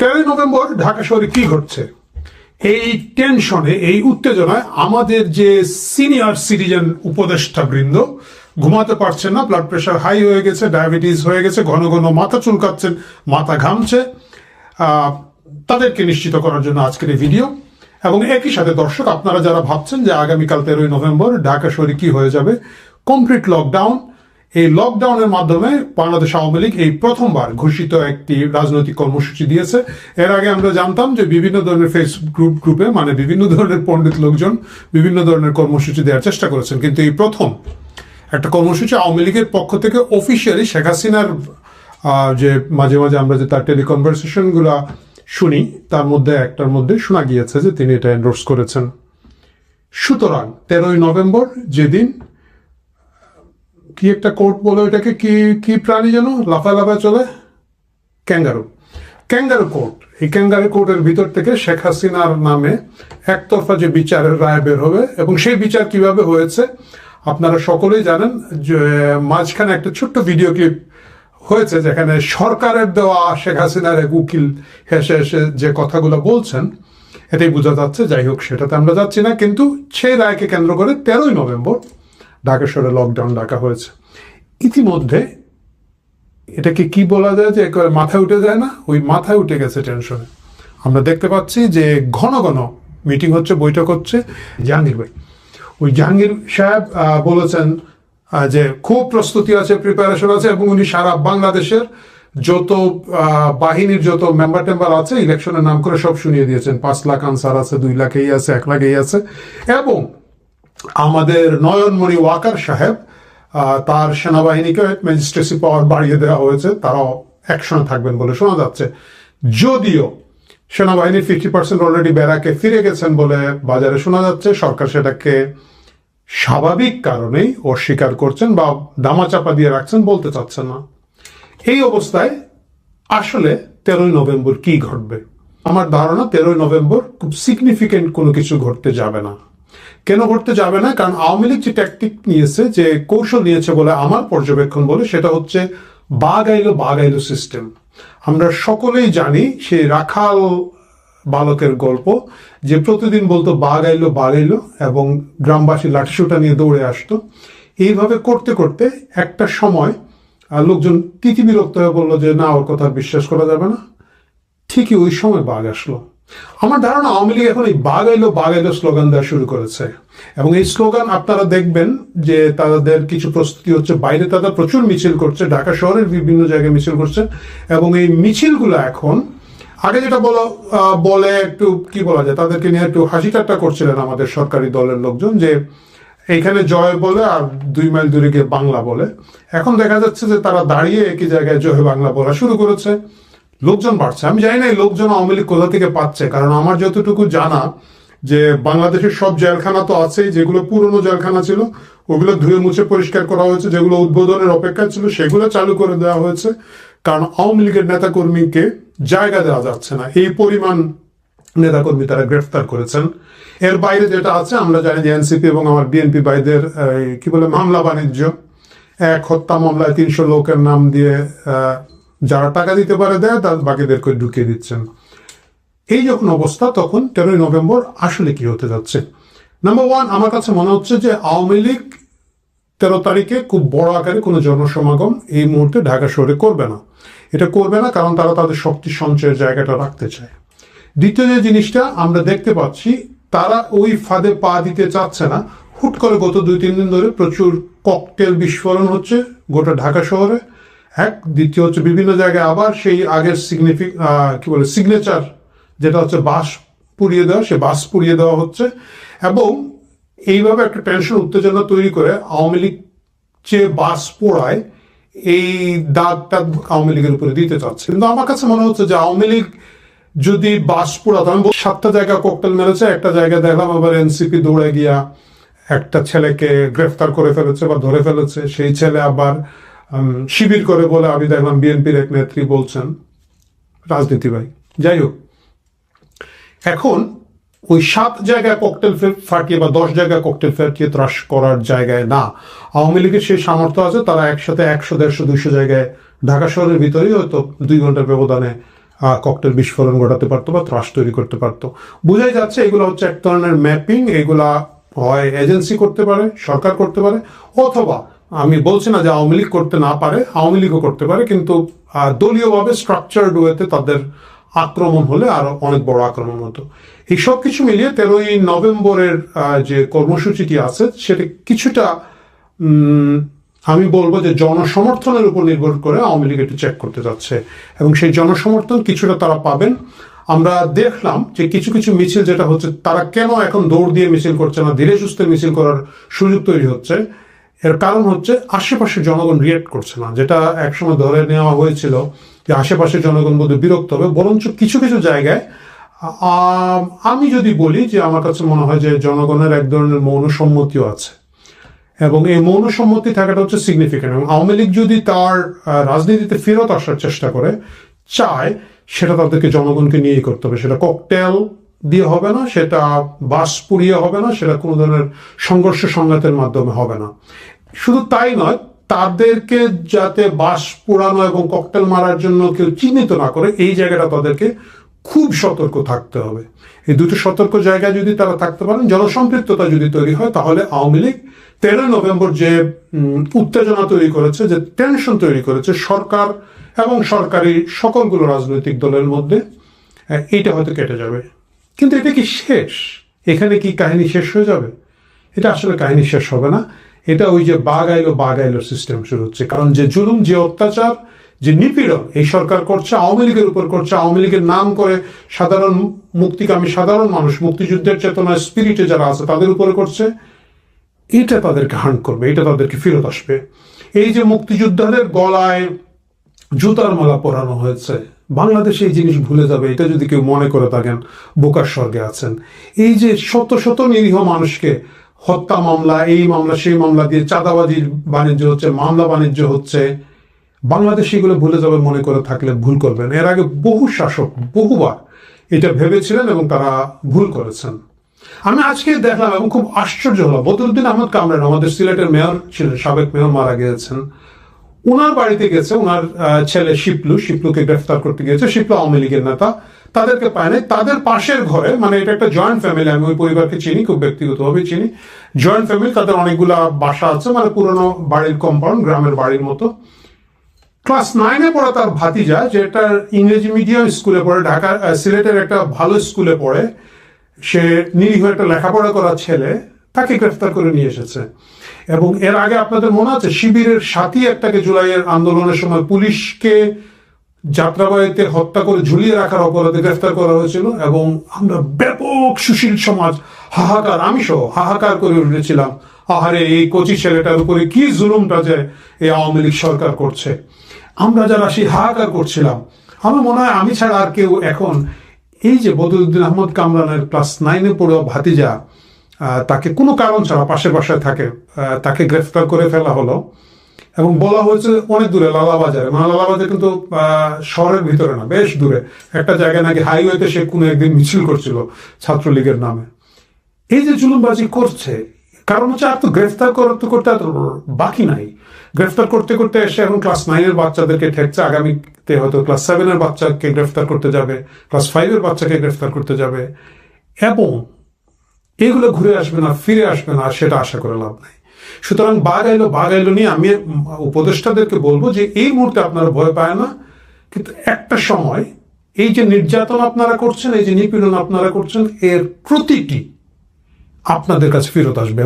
তেরোই নভেম্বর ঢাকা শহরে কি ঘটছে? এই টেনশনে, এই উত্তেজনায় আমাদের যে সিনিয়র সিটিজেন উপদেষ্টা বৃন্দ ঘুমাতে পারছেন না ব্লাড প্রেশার হাই হয়ে গেছে ডায়াবেটিস হয়ে গেছে, ঘন ঘন মাথা চুলকাচ্ছেন, মাথা ঘামছে। তাদেরকে নিশ্চিত করার জন্য আজকের এই ভিডিও এবং একই সাথে দর্শক, আপনারা যারা ভাবছেন যে আগামীকাল তেরোই নভেম্বর ঢাকা শহরে কি হয়ে যাবে কমপ্লিট লকডাউন এই লকডাউনের মাধ্যমে বাংলাদেশ আওয়ামী লীগ এই প্রথমবার ঘোষিত একটি রাজনৈতিক কর্মসূচি দিয়েছে। এর আগে আমরা জানতাম যে বিভিন্ন ধরনের ফেসবুক গ্রুপ গ্রুপে মানে বিভিন্ন ধরনের পণ্ডিত লোকজন বিভিন্ন ধরনের কর্মসূচি দেওয়ার চেষ্টা করেছেন। কিন্তু এই প্রথম একটা কর্মসূচি আওয়ামী লীগের পক্ষ থেকে অফিসিয়ালি শেখ হাসিনার যে মাঝে মাঝে আমরা যে তার টেলিকনভারসেশনগুলা শুনি, তার মধ্যে একটার মধ্যে শোনা গিয়েছে যে তিনি এটা এন্ডোর্স করেছেন। সুতরাং তেরোই নভেম্বর যেদিন কি একটা কোর্ট বলে ওটাকে কি কি প্রাণী যেন? লাফায় লাফায় চলে? ক্যাঙ্গারু। Kangaroo court. এই ক্যাঙ্গারু কোর্টের ভিতর থেকে শেখ হাসিনার নামে একতরফা যে বিচারের রায় বের হবে এবং সেই বিচার কীভাবে হয়েছে, আপনারা সকলেই জানেন যে, মাঝখানে একটা ছোট্ট ভিডিও ক্লিপ হয়েছে যেখানে সরকারের দেওয়া শেখ হাসিনার এক উকিল হেসে হেসে যে কথাগুলো বলছেন এটাই বোঝা যাচ্ছে, যাই হোক, সেটাতে আমরা যাচ্ছি না। কিন্তু সেই রায়কে কেন্দ্র করে তেরোই নভেম্বর ঢাকা শহরে লকডাউন ডাকা হয়েছে। ইতিমধ্যে এটাকে কি বলা যায় যে একেবারে মাথায় উঠে যায় না? ওই মাথায় উঠে গেছে টেনশনে আমরা দেখতে পাচ্ছি যে ঘন ঘন মিটিং হচ্ছে, বৈঠক হচ্ছে জাহাঙ্গীর ভাই। ওই জাহাঙ্গীর সাহেব বলেছেন যে খুব প্রস্তুতি আছে প্রিপারেশন আছে এবং উনি সারা বাংলাদেশের যত বাহিনীর যত মেম্বার টেম্বার আছে ইলেকশনের নাম করে সব শুনিয়ে দিয়েছেন। পাঁচ লাখ আনসার আছে, দুই লাখ এই আছে, এক লাখ এই আছে। এবং আমাদের নয়নমণি ওয়াকার সাহেব তার সেনাবাহিনীকে ম্যাজিস্ট্রেসি পাওয়ার বাড়িয়ে দেওয়া হয়েছে, তারাও একসঙ্গে থাকবেন বলে শোনা যাচ্ছে। যদিও সেনাবাহিনীর ফিফটি পার্সেন্ট অলরেডি ব্যারাকে ফিরে গেছেন বলে বাজারে শোনা যাচ্ছে, সরকার সেটাকে স্বাভাবিক কারণেই অস্বীকার করছেন বা দামাচাপা দিয়ে রাখছেন বলতে চাচ্ছেন না। এই অবস্থায় আসলে তেরোই নভেম্বর কি ঘটবে? আমার ধারণা তেরোই নভেম্বর খুব সিগনিফিকেন্ট কোনো কিছু ঘটতে যাবে না। কেন ঘটতে যাবে না? কারণ আওয়ামী লীগ যে ট্যাকটিক নিয়েছে, যে কৌশল নিয়েছে বলে আমার পর্যবেক্ষণ বলে, সেটা হচ্ছে বাঘ আইলো বাঘ আইলো সিস্টেম আমরা সকলেই জানি সেই রাখাল বালকের গল্প, যে প্রতিদিন বলতো বাঘ আইলো বাঘ আইলো, এবং গ্রামবাসী লাঠিসোটা নিয়ে দৌড়ে আসতো। এইভাবে করতে করতে একটা সময় লোকজন তিথি বিরক্ত হয়ে বলল যে, না, ওর কথা বিশ্বাস করা যাবে না। ঠিকই ওই সময় বাঘ আসলো। আমার ধারণা আওয়ামী লীগ এখন এই বাঘ এলো বাঘ এলো স্লোগান দেওয়া শুরু করেছে। এবং এই স্লোগান আপনারা দেখবেন যে তাদের কিছু প্রস্তুতি হচ্ছে, বাইরে তারা প্রচুর মিছিল করছে, ঢাকা শহরের বিভিন্ন জায়গায় মিছিল করছে। এবং এই মিছিলগুলো এখন, আগে যেটা বলো বলে একটু, কি বলা যায়, তাদেরকে নিয়ে একটু হাসি ঠাট্টা করছিলেন আমাদের সরকারি দলের লোকজন যে এইখানে জয় বলে আর দুই মাইল দূরে গিয়ে বাংলা বলে। এখন দেখা যাচ্ছে যে তারা দাঁড়িয়ে একই জায়গায় জয় বাংলা বলা শুরু করেছে। লোকজন বাড়ছে। আমি জানি না লোকজন আওয়ামী লীগ কোথা থেকে পাচ্ছে, কারণ আমার যতটুকু জানা যে বাংলাদেশের সব জেলখানা তো আছেই, যেগুলো পুরনো জেলখানা ছিল, ওগুলো ধুয়ে মুছে পরিষ্কার করা হয়েছে, যেগুলো উদ্বোধনের অপেক্ষা ছিল, সেগুলো চালু করে দেওয়া হয়েছে। কারণ আওয়ামী লীগের নেতাকর্মীকে জায়গা দেওয়া যাচ্ছে না। এই পরিমাণ নেতাকর্মী তারা গ্রেফতার করেছেন। এর বাইরে যেটা আছে, আমরা জানি যে এনসিপি এবং আমার বিএনপি ভাইদের কি বলে, মামলা বাণিজ্য। এক হত্যা মামলায় তিনশো লোকের নাম দিয়ে যারা টাকা দিতে পারে দেয়, তার বাকিদেরকে ঢুকিয়ে দিচ্ছেন। এই যখন অবস্থা, তখন তেরোই নভেম্বর আসলে কি হতে যাচ্ছে? নাম্বার ওয়ান আমার কাছে মনে হচ্ছে যে আওয়ামী লীগ তেরো তারিখে খুব বড় আকারে কোনো জনসমাগম এই মুহূর্তে ঢাকা শহরে করবে না। এটা করবে না কারণ তারা তাদের শক্তি সঞ্চয়ের জায়গাটা রাখতে চায়। দ্বিতীয় যে জিনিসটা আমরা দেখতে পাচ্ছি, তারা ওই ফাঁদে পা দিতে চাচ্ছে না। হুট করে গত দুই তিন দিন ধরে প্রচুর ককটেল বিস্ফোরণ হচ্ছে গোটা ঢাকা শহরে। এক দ্বিতীয় হচ্ছে বিভিন্ন জায়গায় আবার সেই আগের সিগনিফিক কি বলে সিগনেচার যেটা হচ্ছে বাস পুড়িয়ে দেওয়া সে বাস পুড়িয়ে দেওয়া হচ্ছে। এবং এইভাবে একটা টেনশন উত্তেজনা তৈরি করে আওয়ামী লীগ যে বাস পোড়ায়, এই দাগটা আওয়ামী লীগের উপরে দিতে চাচ্ছে। কিন্তু আমার কাছে মনে হচ্ছে যে আওয়ামী লীগ যদি বাস পোড়াতো, আমি সাতটা জায়গা কোকটেল মেরেছে, একটা জায়গায় দেখলাম আবার এনসিপি দৌড়ে গিয়া একটা ছেলেকে গ্রেফতার করে ফেলেছে বা ধরে ফেলেছে, সেই ছেলে আবার শিবির করে বলে আমি দেখলাম বিএনপির এক নেত্রী বলছেন রাজনীতি ভাই যাই হোক, এখন ওই সাত জায়গায় ককটেল ফাটিয়ে বা দশ জায়গায় ককটেল ফাটিয়ে ত্রাস করার জায়গায় না। আওয়ামী লীগের সেই সামর্থ্য আছে, তারা একসাথে একশো, দেড়শো, দুইশো জায়গায় ঢাকা শহরের ভিতরেই হয়তো দুই ঘণ্টার ব্যবধানে ককটেল বিস্ফোরণ ঘটাতে পারতো বা ত্রাস তৈরি করতে পারতো। বোঝাই যাচ্ছে এগুলো হচ্ছে এক ধরনের ম্যাপিং এগুলা হয় এজেন্সি করতে পারে, সরকার করতে পারে, অথবা আমি বলছি না যে আওয়ামী লীগ করতে না পারে, আওয়ামী লীগও করতে পারে, কিন্তু দলীয়ভাবে স্ট্রাকচার্ড ওয়েতে তাদের আক্রমণ হলে আরও অনেক বড় আক্রমণ হতো। এই সব কিছু মিলিয়ে তেরোই নভেম্বরের যে কর্মসূচিটি আছে, সেটা কিছুটা আমি বলব যে জনসমর্থনের উপর নির্ভর করে আওয়ামী লীগ একটু চেক করতে যাচ্ছে। এবং সেই জনসমর্থন কিছুটা তারা পাবেন। আমরা দেখলাম যে কিছু কিছু মিছিল যেটা হচ্ছে, তারা কেন এখন দৌড় দিয়ে মিছিল করছে না, ধীরে সুস্থে মিছিল করার সুযোগ তৈরি হচ্ছে এর কারণ হচ্ছে আশেপাশে জনগণ রিয়েক্ট করছে না। যেটা একসময় ধরে নেওয়া হয়েছিল যে আশেপাশে জনগণ বোধহয় বিরক্ত হবে, বরঞ্চ কিছু কিছু জায়গায়, আমি যদি বলি যে আমার কাছে মনে হয় যে জনগণের এক ধরনের মৌন সম্মতিও আছে। এবং এই মৌন সম্মতি থাকাটা হচ্ছে সিগনিফিকেন্ট এবং আওয়ামী লীগ যদি তার রাজনীতিতে ফেরত আসার চেষ্টা করে, চায়, সেটা তাদেরকে জনগণকে নিয়েই করতে হবে। সেটা ককটেল দিয়ে হবে না, সেটা বাস পুড়িয়ে হবে না, সেটা কোনো ধরনের সংঘর্ষ সংঘাতের মাধ্যমে হবে না। শুধু তাই নয়, তাদেরকে যাতে বাস পোড়ানো এবং ককটেল মারার জন্য কেউ চিহ্নিত না করে, এই জায়গাটা তাদেরকে খুব সতর্ক থাকতে হবে। এই দুটো সতর্ক জায়গায় যদি তারা থাকতে পারেন, জনসম্পৃক্ততা যদি তৈরি হয়, তাহলে আওয়ামী লীগ তেরোই নভেম্বর যে উত্তেজনা তৈরি করেছে, যে টেনশন তৈরি করেছে সরকার এবং সরকারি সকলগুলো রাজনৈতিক দলের মধ্যে এটা হয়তো কেটে যাবে। কিন্তু এটা কি শেষ? এখানে কি কাহিনী শেষ হয়ে যাবে? এটা আসলে কাহিনী শেষ হবে না। এটা ওই যে বাঘ আইলো সিস্টেম শুরু হচ্ছে। কারণ যে জুলুম, যে অত্যাচার, যে নিপীড়ন, এই সরকার করছে, আওয়ামী লীগের উপর করছে, আওয়ামী লীগের নাম করে সাধারণ মুক্তিকামী, সাধারণ মানুষ, মুক্তিযুদ্ধের চেতনায় স্পিরিটে যারা আছে, তাদের উপরে করছে। এটা তাদেরকে হার্ন করবে, এটা তাদেরকে ফেরত আসবে। এই যে মুক্তিযোদ্ধাদের গলায় জুতার মালা পরানো হয়েছে, বাংলাদেশে এই জিনিস ভুলে যাবে, এটা যদি কেউ মনে করে থাকেন, বোকার স্বর্গে আছেন। এই যে শত শত নিরীহ মানুষকে হত্যা মামলা, এই মামলা, সেই মামলা দিয়ে চাঁদাবাজির বাণিজ্য হচ্ছে, মামলা বাণিজ্য হচ্ছে। বাংলাদেশ এগুলো ভুলে যাবে মনে করে থাকলে ভুল করবেন। এর আগে বহু শাসক বহুবার এটা ভেবেছিলেন এবং তারা ভুল করেছেন। আমি আজকে দেখলাম এবং খুব আশ্চর্য হলো বদরুদ্দিন আহমদ কামরান আমাদের সিলেটের মেয়র ছিলেন, সাবেক মেয়র মারা গিয়েছেন। ওনার বাড়িতে গেছে ওনার ছেলে শিপলু, শিপলুকে গ্রেফতার করতে গিয়েছে, শিপলু আওয়ামী লীগের নেতা। তাদেরকে পায় নাই। তাদের পাশের ঘরে মানে এটা একটা জয়েন্ট ফ্যামিলি আমি ওই পরিবারকে চিনি, খুব ব্যক্তিগতভাবে চিনি। জয়েন্ট ফ্যামিলি তাদের অনেকগুলা বাসা আছে মানে পুরনো বাড়ির কম্পাউন্ড গ্রামের বাড়ির মতো। ক্লাস নাইনে পড়া তার ভাতিজা যেটা ইংরেজি মিডিয়াম স্কুলে পড়ে ঢাকা সিলেটের একটা ভালো স্কুলে পড়ে। সে নিরীহ একটা লেখাপড়া করা ছেলে, তাকে গ্রেফতার করে নিয়ে এসেছে। এবং এর আগে আপনাদের মনে আছে শিবিরের সাথী একটাকে জুলাইয়ের আন্দোলনের সময় পুলিশকে যাত্রাবাড়িতে হত্যা করে ঝুলিয়ে রাখার অপরাধে গ্রেফতার করা হয়েছিল এবং আমরা ব্যাপক সুশীল সমাজ হাহাকার আমি সহ হাহাকার করে উঠেছিলাম। আহারে এই কচি ছেলেটার উপরে কি জুলুমটা যে এই আওয়ামী লীগ সরকার করছে। আমরা যারা সেই হাহাকার করছিলাম আমার মনে হয় আমি ছাড়া আর কেউ এখন এই যে বদরুদ্দিন আহমদ কামরানের ক্লাস নাইনে পড়ুয়া ভাতিজা তাকে কোনো কারণ ছাড়া পাশে পাশে থাকে তাকে গ্রেফতার করে ফেলা হলো এবং বলা হয়েছে অনেক দূরে, লালাবাজারে। মানে লালাবাজার কিন্তু শহরের ভিতরে না, বেশ দূরে। একটা জায়গায় নাকি হাইওয়েতে সে কোনো একদিন মিছিল করছিল ছাত্রলীগের নামে। এই যে জুলুমবাজি করছে, কারণ হচ্ছে আর তো গ্রেফতার করতে করতে আর বাকি নাই। গ্রেফতার করতে করতে এসে এখন ক্লাস নাইনের বাচ্চাদেরকে ঠেকছে, আগামীতে হয়তো ক্লাস সেভেনের বাচ্চাকে গ্রেফতার করতে যাবে ক্লাস ফাইভের বাচ্চাকে গ্রেফতার করতে যাবে। এবং এগুলো ঘুরে আসবে না, ফিরে আসবে না সেটা আশা করে লাভ নাই। সুতরাং বাঘ আইলো বাঘ আইলো নিয়ে আমি উপদেষ্টাদেরকে বলব যে এই মুহূর্তে আপনারা ভয় পায় না, কিন্তু একটা সময় এই যে নির্যাতন আপনারা করছেন, এই যে নিপীড়ন আপনারা করছেন, এর প্রতিটি আপনাদের কাছে ফেরত আসবে।